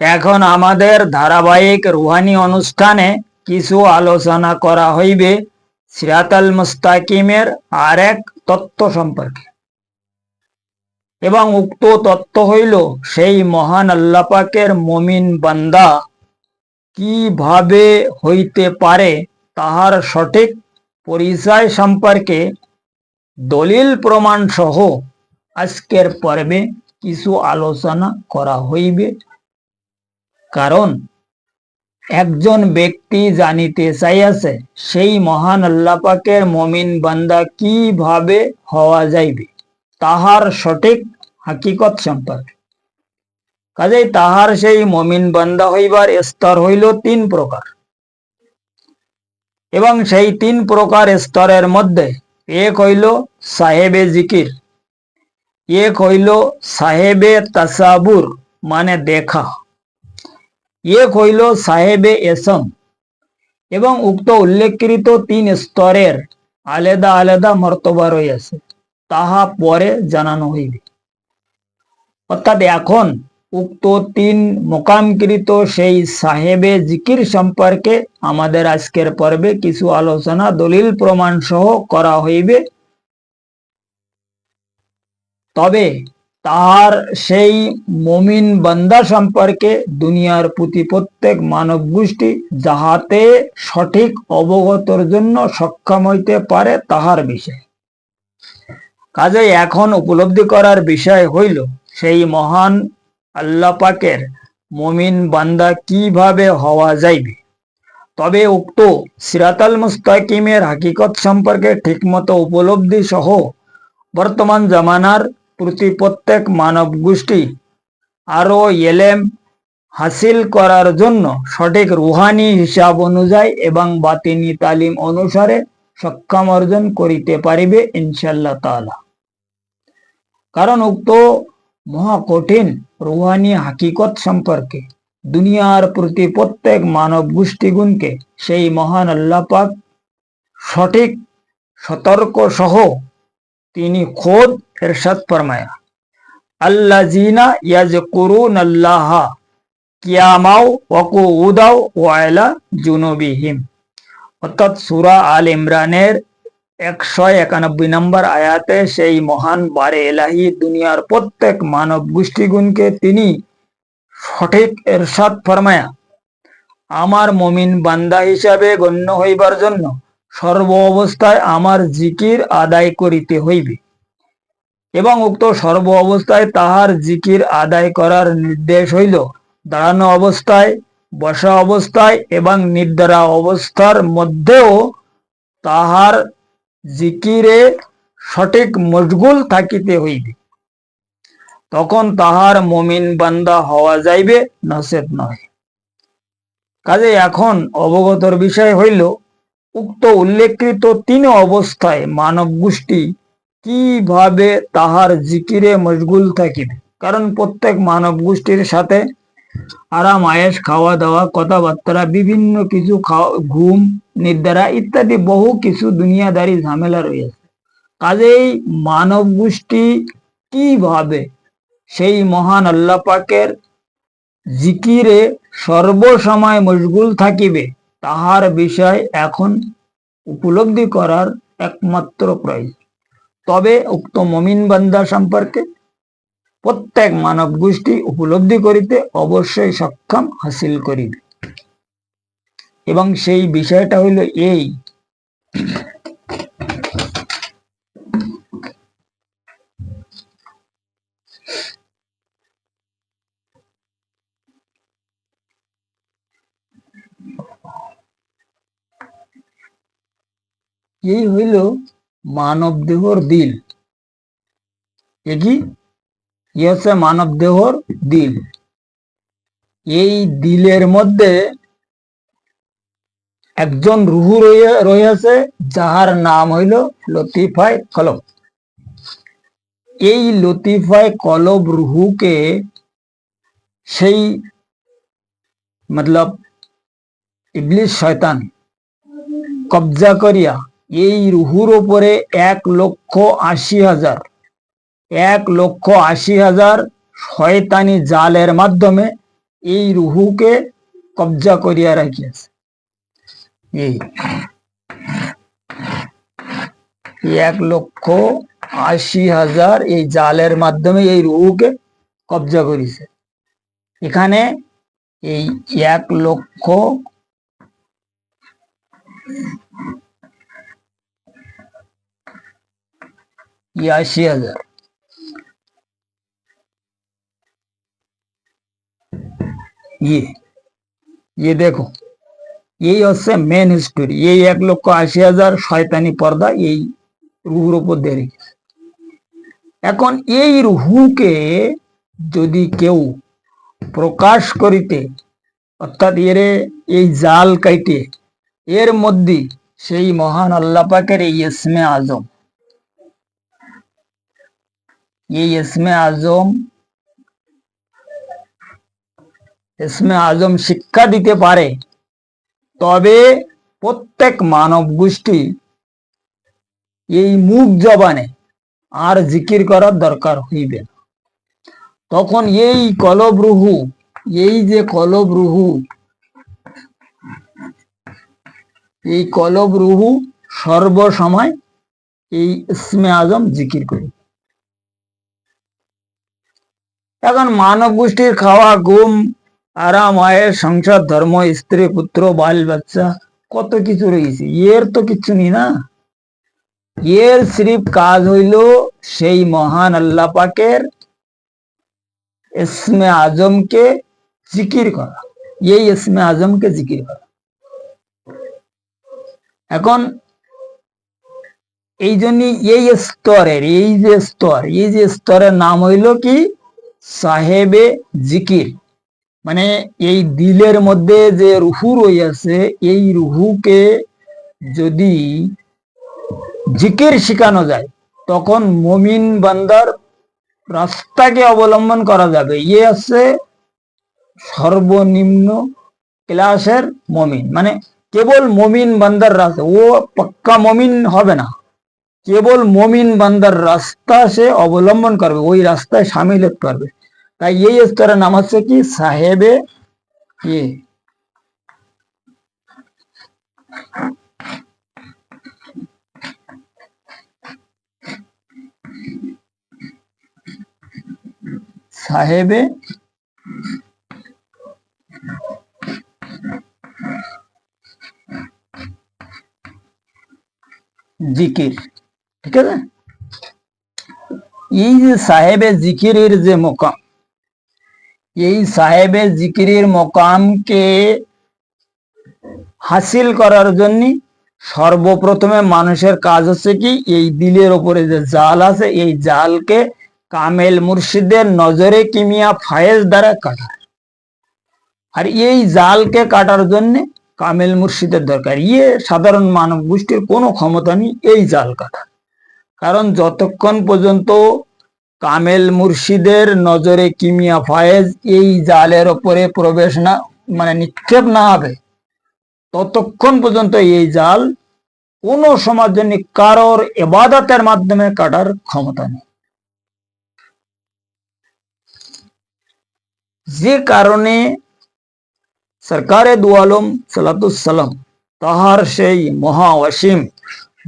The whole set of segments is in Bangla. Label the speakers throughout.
Speaker 1: এখন আমাদের ধারাবাহিক রুহানি অনুষ্ঠানে কিছু আলোচনা করা হইবে সিরাতাল মুস্তাকিমের আর এক তত্ত্ব সম্পর্কে। এবং উক্ত তত্ত্ব হইল, সেই মহান আল্লাপাকের মমিন বান্দা কীভাবে হইতে পারে তাহার সঠিক পরিচয় সম্পর্কে দলিল প্রমাণ সহ আজকের পর্বে কিছু আলোচনা করা হইবে। কারণ একজন ব্যক্তি জানিতে চাইয়াছে, সেই মহান আল্লাপাকের মমিন বান্দা কীভাবে হওয়া যাইবে? তাহার সঠিক হাকিকত সম্পর্কে। কাজেই তাহার সেই মমিন বান্দা হইবার স্তর হইল তিন প্রকার। এবং সেই তিন প্রকার স্তরের মধ্যে এক হইল সাহেবে জিকির, এক হইল সাহেবে তাসাবুর মানে দেখা। এক হইল সাহেবে এসম। এবং উক্ত উল্লেখকৃত তিন স্তরের আলাদা আলাদা মর্তবা রয়েছে, তাহা পরে জানানো হইবে। অর্থাৎ এখন উক্ত তিন মোকামকৃত সেই সাহেবে জিকির সম্পর্কে আমাদের আজকের পর্বে কিছু আলোচনা, দলিল প্রমাণ সহ করা হইবে। তবে তাহার সেই মমিন বান্দা সম্পর্কে দুনিয়ার প্রতি প্রত্যেক মানব গোষ্ঠী যাহাতে সঠিক অবগতর জন্য সক্ষম হইতে পারে তাহার বিষয়। কাজে এখন উপলব্ধি করার বিষয় হইল, সেই মহান আল্লাহ পাকের মমিন বান্দা কীভাবে হওয়া যাইবে? তবে উক্ত সিরাতাল মুস্তাকিমের হাকিকত সম্পর্কে ঠিকমতো উপলব্ধি সহ বর্তমান জামানার প্রতি প্রত্যেক মানব গোষ্ঠী আরও এলেম হাসিল করার জন্য সঠিক রুহানি হিসাব অনুযায়ী এবং বাতিনি তালিম অনুসারে সক্ষম অর্জন করিতে পারিবে ইনশাল্লাহ তাআলা। কারণ উক্ত মহা কঠিন রুহানি হাকিকত সম্পর্কে দুনিয়ার প্রতি প্রত্যেক মানব গোষ্ঠীগুণকে সেই মহান আল্লাহ পাক সঠিক সতর্ক সহ তিনি খোদ আল্লাহ জিনা ইয়াজ করুন আল্লাহ কিয়ামাও ওকু উদাও ওয়াইলা জুনুবিহিম অর্থাৎ সুরা আল ইমরানের একশো একানব্বই নম্বর আয়াতে সেই মহান বারে এলাহি দুনিয়ার প্রত্যেক মানব গোষ্ঠীগুণকে তিনি সঠিক এরশাদ ফরমায়া, আমার মমিন বান্দা হিসাবে গণ্য হইবার জন্য সর্ব অবস্থায় আমার জিকির আদায় করিতে হইবে। এবং উক্ত সর্ব অবস্থায় তাহার জিকির আদায় করার নির্দেশ হইল। দাঁড়ানো অবস্থায়, বসা অবস্থায় এবং নিদ্রা অবস্থার মধ্যেও তাহার জিকিরে সঠিক মশগুল থাকিতে হইবে। তখন তাহার মমিন বান্দা হওয়া যাইবে নসেদ নয় কাজে এখন অবগতর বিষয় হইল, উক্ত উল্লেখকৃত তিন অবস্থায় মানব গোষ্ঠী কীভাবে তাহার জিকিরে মশগুল থাকিবে? কারণ প্রত্যেক মানব গোষ্ঠীর সাথে আরাম আয়েস খাওয়া দাওয়া কথাবার্তা, বিভিন্ন কিছু খাওয়া ঘুম নির্দারা ইত্যাদি বহু কিছু দুনিয়াদারি ঝামেলা রয়েছে। কাজেই মানব গোষ্ঠী কীভাবে সেই মহান আল্লাহ পাকের জিকিরে সর্বসময় মশগুল থাকিবে, তাহার বিষয় এখন উপলব্ধি করার একমাত্র প্রয়োজন। তবে উক্ত মমিন বান্দা সম্পর্কে প্রত্যেক মানব গোষ্ঠী উপলব্ধি করিতে অবশ্যই সক্ষম হাসিল করিবে। এবং সেই বিষয়টা হইল এই। এই হইল মানব দেহর দিল। এ কি? ই হচ্ছে মানব দেহর দিল। এই দিলের মধ্যে একজন রুহু রয়ে- রয়েছে, যাহার নাম হইল লতিফাই কলব এই লতিফাই কলব রুহুকে সেই মতলব ইবলিস শয়তান কবজা করিয়া এই রুহুর উপরে এক লক্ষ আশি হাজার, এক লক্ষ আশি হাজার শয়তানি জালের মাধ্যমে এই রুহুকে কবজা করিয়া রাখিয়াছে। এই এক লক্ষ আশি হাজার এই জালের মাধ্যমে এই রুহুকে কবজা করিছে। এখানে এই এক লক্ষ আশি হাজার ইয়ে ইয়ে দেখো এই হচ্ছে মেন হিস্টোরি এই এক লক্ষ আশি হাজার শয়তানি পর্দা এই রুহুর উপর দিয়ে রেখেছে এখন এই রুহুকে যদি কেউ প্রকাশ করিতে, অর্থাৎ এর এই জাল কাইটে, এর মধ্যে সেই মহান আল্লাহ পাকের এই ইসমে আজম। এই ইসমে আজম ইসমে আজম শিক্ষা দিতে পারে তবে প্রত্যেক মানব গোষ্ঠী এই মুখ আর জিকির করার দরকার হইবে তখন এই কলবরুহু এই যে কলবরুহু এই কলবরুহু সর্বসময় এই ইসমে আজম জিকির করি এখন মানব গোষ্ঠীর খাওয়া, ঘুম, আরাম, আয়ের সংসার, ধর্ম, স্ত্রী, পুত্র, বাল, বাচ্চা, কত কিছু রয়েছে। এর তো কিছু নেই না। এর সিরিফ কাজ হইল সেই মহান আল্লাহ পাকের ইসমে আজমকে জিকির করা। এই ইসমে আজমকে জিকির করা। এখন এই জন্য এই স্তরের, এই যে স্তর, এই যে স্তরের নাম হইল কি? সাহেবে জিকির। মানে এই দিলের মধ্যে যে রুহু রইয়াছে এই রুহুকে যদি জিকির শিখানো যায়, তখন মমিন বান্দার রাস্তাকে অবলম্বন করা যাবে। ইয়ে আছে সর্বনিম্ন ক্লাসের মমিন। মানে কেবল মমিন বান্দার রাস্তা, ও পাক্কা মমিন হবে না। কেবল মমিন বান্দার রাস্তা সে অবলম্বন করবে, ওই রাস্তায় সামিল হতে পারবে। তাই এই স্তরের নাম হচ্ছে কি? সাহেবে ইয়ে সাহেবে জিকির। ঠিক আছে? এই যে সাহেবে জিকিরের যে মোকাম এই সাহেবে জিকিরের মোকামকে হাসিল করার জন্য সর্বপ্রথমে মানুষের কাজ হচ্ছে কি, এই দিলের ওপরে যে জাল আছে, এই জালকে কামেল মুর্শিদের নজরে কিমিয়া ফায়েজ দ্বারা কাটা। আর এই জালকে কাটার জন্য কামেল মুর্শিদের দরকার। ইয়ে সাধারণ মানব গোষ্ঠীর কোনো ক্ষমতা নেই, এই জাল কাটা। কারণ যতক্ষণ পর্যন্ত কামেল মুর্শিদের নজরে কিমিয়া ফায়েজ এই জালের ওপরে প্রবেশ না মানে নিক্ষেপ না হবে? ততক্ষণ পর্যন্ত এই জাল কোন সমাজ কারোর এবাদতের মাধ্যমে কাটার ক্ষমতা নেই। যে কারণে সরকারে দুয়ালম সালাতুসালাম তাহার সেই মহা অসীম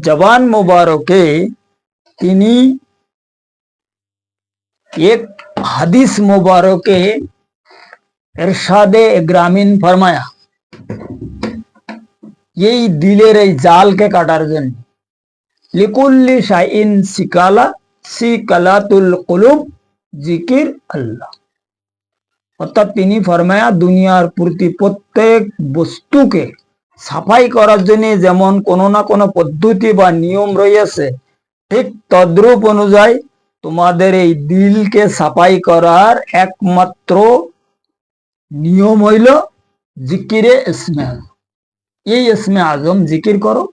Speaker 1: জবান মুবারকে তিনি এক হাদিস মুবারকে এরশাদে গ্রামীণ ফরমায়া এই দিলের এই জালকে কাটার জন্য লিকুল্লি শাইন সিকালা সিকালাতুল কুলুব জিকির আল্লাহ অর্থাৎ তিনি ফরমায়া দুনিয়ার প্রতি প্রত্যেক বস্তুকে সাফাই করার জন্য যেমন কোনো না কোনো পদ্ধতি বা নিয়ম রয়েছে ঠিক তদ্রূপ অনুযায়ী তোমাদের এই দিলকে সাফাই করার একমাত্র নিয়ম হইল জিকিরে ইসমে এই ইসমে আজম জিকির করো,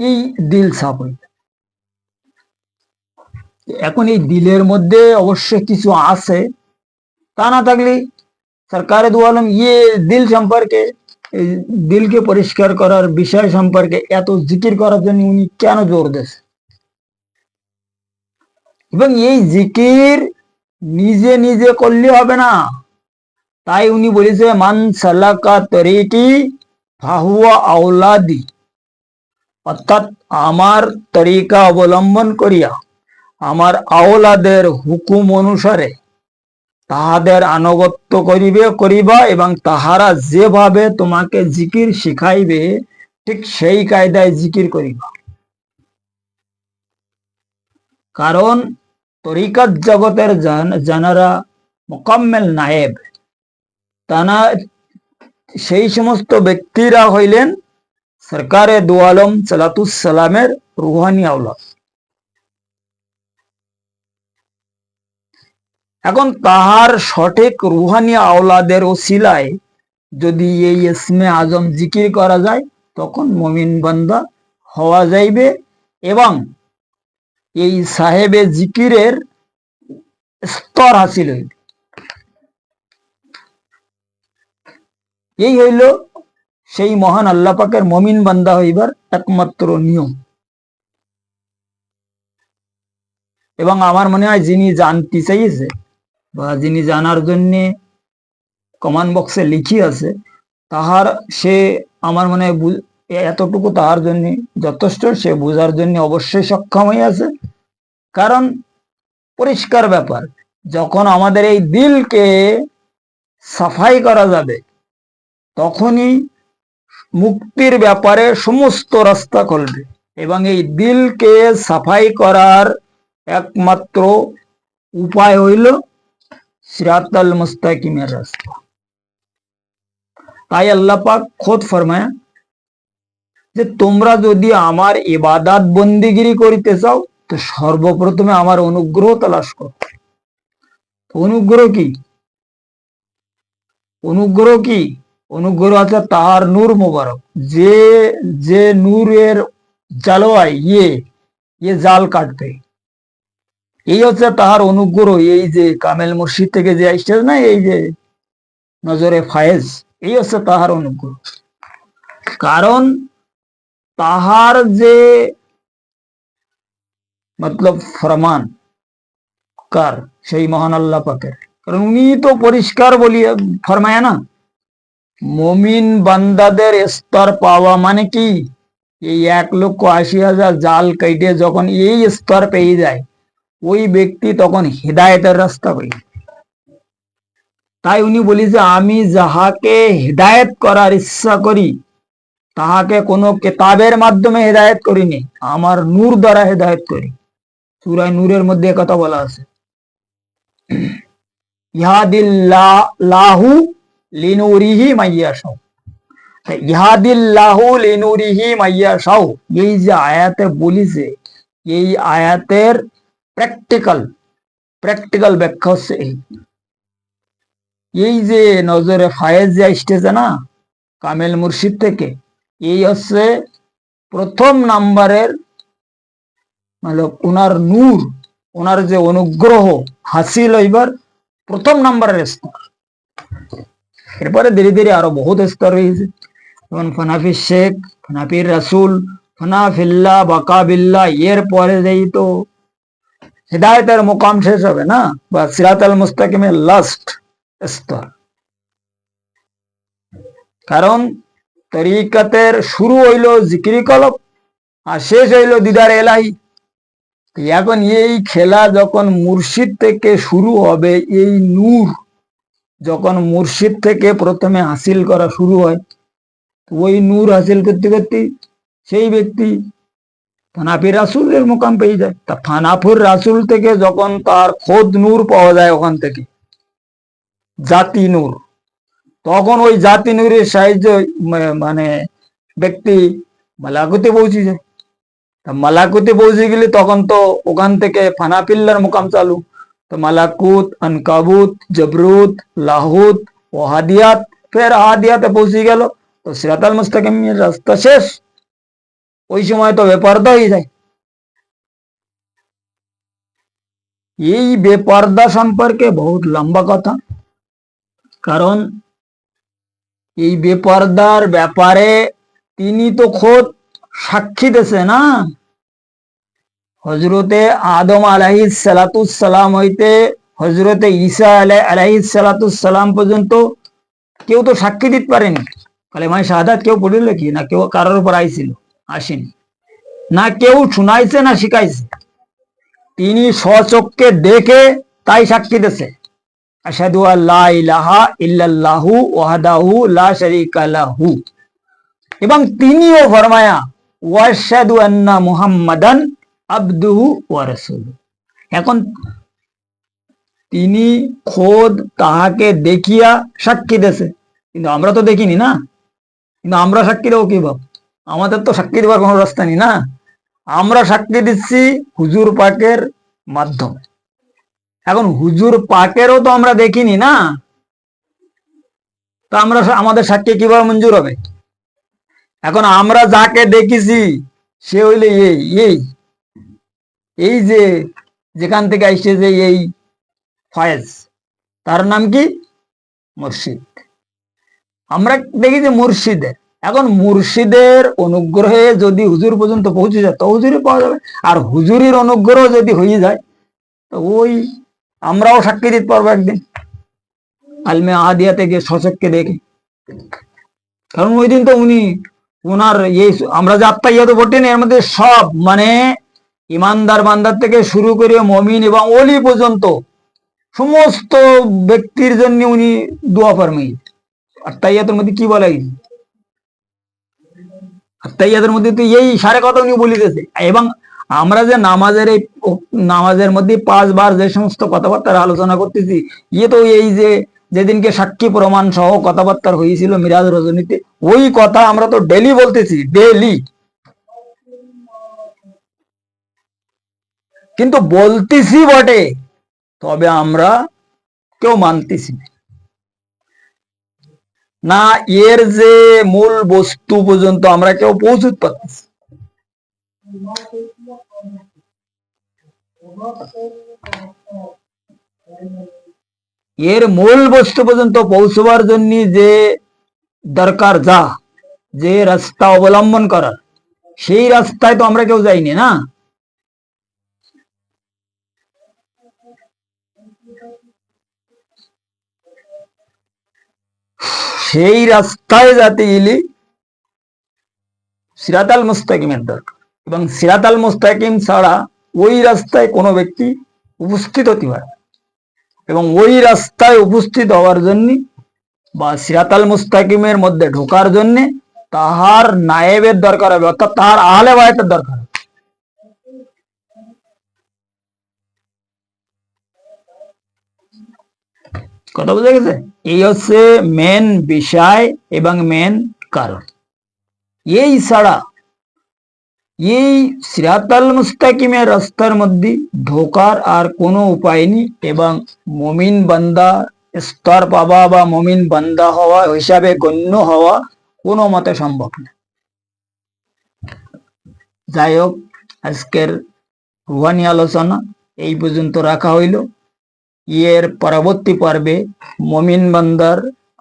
Speaker 1: এই দিল সাফ হইবে এখন এই দিলের মধ্যে অবশ্য কিছু আছে, তা না থাকলে সরকারে দু ইয়ে দিল সম্পর্কে দিলকে পরিষ্কার করার বিষয় সম্পর্কে এত জিকির করার জন্য উনি কেন জোর দিয়েছে এবং এই জিকির নিজে নিজে করলে হবে না। তাই উনি বলেছে, মান সালাকা তরিকি ফাহুয়া আওলাদি। অর্থাৎ আমার তরিকা অবলম্বন করিয়া, আমার আওলাদের হুকুম অনুসারে তাহাদের আনুগত্য করিবে, করিবা এবং তাহারা যেভাবে তোমাকে জিকির শিখাইবে, ঠিক সেই কায়দায় জিকির করিবা। কারণ তরিকাত জগতের জান- জানারা মোকাম্মেল নায়েব। তানা সেই সমস্ত ব্যক্তিরা হইলেন সরকারে দু আলম সালামের রুহানি আওলাদ। এখন তাহার সঠিক রুহানি আওলাদের ওসিলায় যদি এই ইসমে আজম জিকির করা যায়, তখন মমিন বান্দা হওয়া যাইবে এবং এই সাহেবে জিকিরের স্তর হাসিল হইবে এই হইল সেই মহান আল্লাহ পাকের মমিন বান্দা হইবার একমাত্র নিয়ম। এবং আমার মনে হয় যিনি জানতে চাইছে বা যিনি জানার জন্য কমান বক্সে লিখি আছে তাহার সে আমার মনে হয় এতটুকু তাহার জন্য যথেষ্ট, সে বোঝার জন্য অবশ্যই সক্ষম আছে কারণ পরিষ্কার ব্যাপার, যখন আমাদের এই দিলকে সাফাই করা যাবে, তখনই মুক্তির ব্যাপারে সমস্ত রাস্তা খুলবে এবং এই দিলকে সাফাই করার একমাত্র উপায় হইল সিরাতাল মুস্তাকিমের রাস্তা। তাই আল্লাহ পাক খোদ ফরমায়া যে তোমরা যদি আমার ইবাদাত বন্দিগিরি করিতে চাও, তো সর্বপ্রথমে আমার অনুগ্রহ তালাশ করো। অনুগ্রহ কি? অনুগ্রহ কি? অনুগ্রহ আছে তাহার নূর মোবারক। যে যে নূরের জালোয়ায় ইয়ে ইয়ে জাল কাটবে। এই হচ্ছে তাহার অনুগ্রহ, এই যে কামেল মসজিদ থেকে যে আসছে না, এই যে নজরে ফায়েজ, এই হচ্ছে তাহার অনুগ্রহ। কারণ তাহার যে মতলব ফরমান, কার? সেই মহান আল্লাহ পাকের। কারণ উনি তো পরিষ্কার বলি ফরমায় না। মমিন বান্দাদের স্তর পাওয়া মানে কি? এই এক লক্ষ আশি হাজার জাল কেটে যখন এই স্তর পেয়ে যায়, ওই ব্যক্তি তখন হৃদায়তের রাস্তা করি তাই উনি বলি যে, আমি যাহাকে হৃদায়ত করার ইচ্ছা করি তাহাকে কোনো কেতাবের মাধ্যমে হেদায়ত করিনি। আমার নূর দ্বারা হেদায়ত করি। সুরায় নূরের মধ্যে কথা বলা আছে। ইহাদিল্লাহু লিনুরিহি মাইয়াশাও ইহাদিল্লাহু লিনুরিহি মাইয়াশাও এই যে আয়াতে বলিছে এই আয়াতের প্র্যাকটিক্যাল প্র্যাকটিক্যাল ব্যাখ্যা হচ্ছে এই। এই যে নজরে ফায়েজ যে আসতেছে না, কামেল মুর্শিদ থেকে এই হচ্ছে প্রথম নাম্বারের মানে ওনার নূর, ওনার যে অনুগ্রহ হাসিল হইবার প্রথম নাম্বারের স্তর এরপরে ধীরে ধীরে আরও বহুত স্তর রয়েছে। যেমন ফনাফি শেখ ফনাফির রাসুল, ফনাফিল্লা, বাকাবিল্লা, এর পরে যেই তো হৃদায়তের মোকাম শেষ হবে না? বা সিরাত আল মুস্তাকিমের লাস্ট স্তর কারণ তরিকাতের শুরু হইল জিকিরি কলব আর শেষ হইল দিদার এলাহি। এখন এই খেলা যখন মুর্শিদ থেকে শুরু হবে, এই নূর যখন মুর্শিদ থেকে প্রথমে হাসিল করা শুরু হয় ওই নূর হাসিল করতে করতে সেই ব্যক্তি ফানাফির রাসুলের মোকাম পেয়ে যায়। তা ফানাফুর রাসুল থেকে যখন তার খোদ নূর পাওয়া যায় ওখান থেকে, জাতি নূর। তখন ওই জাতি নূরের সাহায্য মানে ব্যক্তি মালাকুতে পৌঁছে যায়। মালাকুতে পৌঁছে গেলে তখন তো ওখান থেকে ফানাপিল্লার মোকাম চালু। তো মালাকুত, আনকাবুত, জবরুত, লাহুত ও ফের হাদিয়াতে পৌঁছে গেল। তো সিরাতাল মুস্তাকিমের রাস্তা শেষ। ওই সময় তো বেপর্দা হয়ে যায়। এই বেপর্দা সম্পর্কে বহুত লম্বা কথা। কারণ এই বেপর্দার ব্যাপারে তিনি তো খোদ সাক্ষী দেছে না। হজরতে আদম আলাহিস সালাতুসালাম হইতে হজরতে ঈসা আলাহিস সালাতুসালাম পর্যন্ত কেউ তো সাক্ষী দিতে পারেনি। কালেমায় শাহাদাত কেউ পড়িল কি? না কেউ কারোর উপর আইছিল, আসেনি। না কেউ শুনাইছে না শিখাইছে। তিনি স্বচক্ষে দেখে তাই সাক্ষী দিছে। আশহাদু ওয়াহদাহু লা শারীকা এবং তিনিও ফরমায়া ওয়াশহাদু আন্না মুহাম্মাদান আবদুহু ওয়া এখন তিনি খোদ তাহাকে দেখিয়া সাক্ষী দেছে কিন্তু আমরা তো দেখিনি না। কিন্তু আমরা সাক্ষী দেবো কি ভাব? আমাদের তো সাক্ষী দেওয়ার কোনো রাস্তা নেই না। আমরা সাক্ষী দিচ্ছি হুজুর পাকের মাধ্যমে। এখন হুজুর পাকেরও তো আমরা দেখিনি না? তো আমরা আমাদের সাক্ষী কীভাবে মঞ্জুর হবে? এখন আমরা যাকে দেখেছি, সে হইলে এই এই। যে যেখান থেকে আসছে যে এই ফয়েজ, তার নাম কি? মুর্শিদ। আমরা দেখি যে মুর্শিদের। এখন মুর্শিদের অনুগ্রহে যদি হুজুর পর্যন্ত পৌঁছে যায়, তো হুজুরি পাওয়া যাবে। আর হুজুরির অনুগ্রহ যদি হয়ে যায়, তো ওই আমরাও সাক্ষী দিতে পারব একদিন। আলমে আদিয়া থেকে সচককে দেখে। কারণ ওই দিন তো উনি ওনার এই আমরা যে আত্মা ইয়া তো বটেন এর মধ্যে সব মানে ইমানদার বান্দার থেকে শুরু করে মমিন এবং অলি পর্যন্ত সমস্ত ব্যক্তির জন্য উনি দোয়া ফরমাই আত্মাইয়াতের মধ্যে কি বলা গেছে আত্মাইয়াতের মধ্যে তো এই সারে কথা উনি বলিতেছে। এবং আমরা যে নামাজের এই নামাজের মধ্যে পাঁচবার যে সমস্ত কথাবার্তার আলোচনা করতেছি ইয়ে তো এই যে যেদিনকে সাক্ষী প্রমাণ সহ কথাবার্তা হয়েছিল মিরাজ রজনীতে, ওই কথা আমরা তো ডেলি বলতেছি, ডেলি কিন্তু বলতেছি বটে, তবে আমরা কেউ মানতেছি না। এর যে মূল বস্তু পর্যন্ত আমরা কেউ পৌঁছতে পারতেছি এর মূল বস্তু পর্যন্ত পৌঁছবার জন্য যে দরকার যা, যে রাস্তা অবলম্বন করার, সেই রাস্তায় তো আমরা কেউ যাইনি না? সেই রাস্তায় যাতে গেলে সিরাতাল মুস্তাকিমের দরকার। এবং সিরাতাল মুস্তাকিম ছাড়া ওই রাস্তায় কোনো ব্যক্তি উপস্থিত হতে পারে এবং ওই রাস্তায় উপস্থিত হওয়ার জন্য বা সিরাতাল মুস্তাকিমের মধ্যে ঢোকার জন্যে তাহার নায়েবের দরকার হবে, অর্থাৎ তাহার আহলে বায়তের দরকার কথা বুঝে গেছে? এই হচ্ছে মেন বিষয় এবং মেন কারণ। এই ছাড়া এই সিরাতাল মুস্তাকিমের রাস্তার মধ্যে ঢোকার আর কোনো উপায় নেই এবং মমিন বান্দা স্তর পাওয়া বা মমিন বান্দা হওয়া হিসাবে গণ্য হওয়া কোনো মতে সম্ভব না। যাই হোক, আজকের রুহানি আলোচনা এই পর্যন্ত রাখা হইল। এর পরবর্তী পর্বে মমিন বান্দার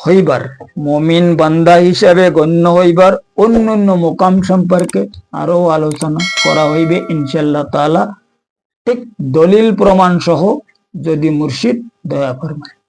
Speaker 1: হইবার, মমিন বান্দা হিসাবে গণ্য হইবার অন্য অন্য মোকাম সম্পর্কে আরও আলোচনা করা হইবে ইনশাল্লাহ তালা ঠিক দলিল প্রমাণ সহ যদি মুর্শিদ দয়া ফরমায়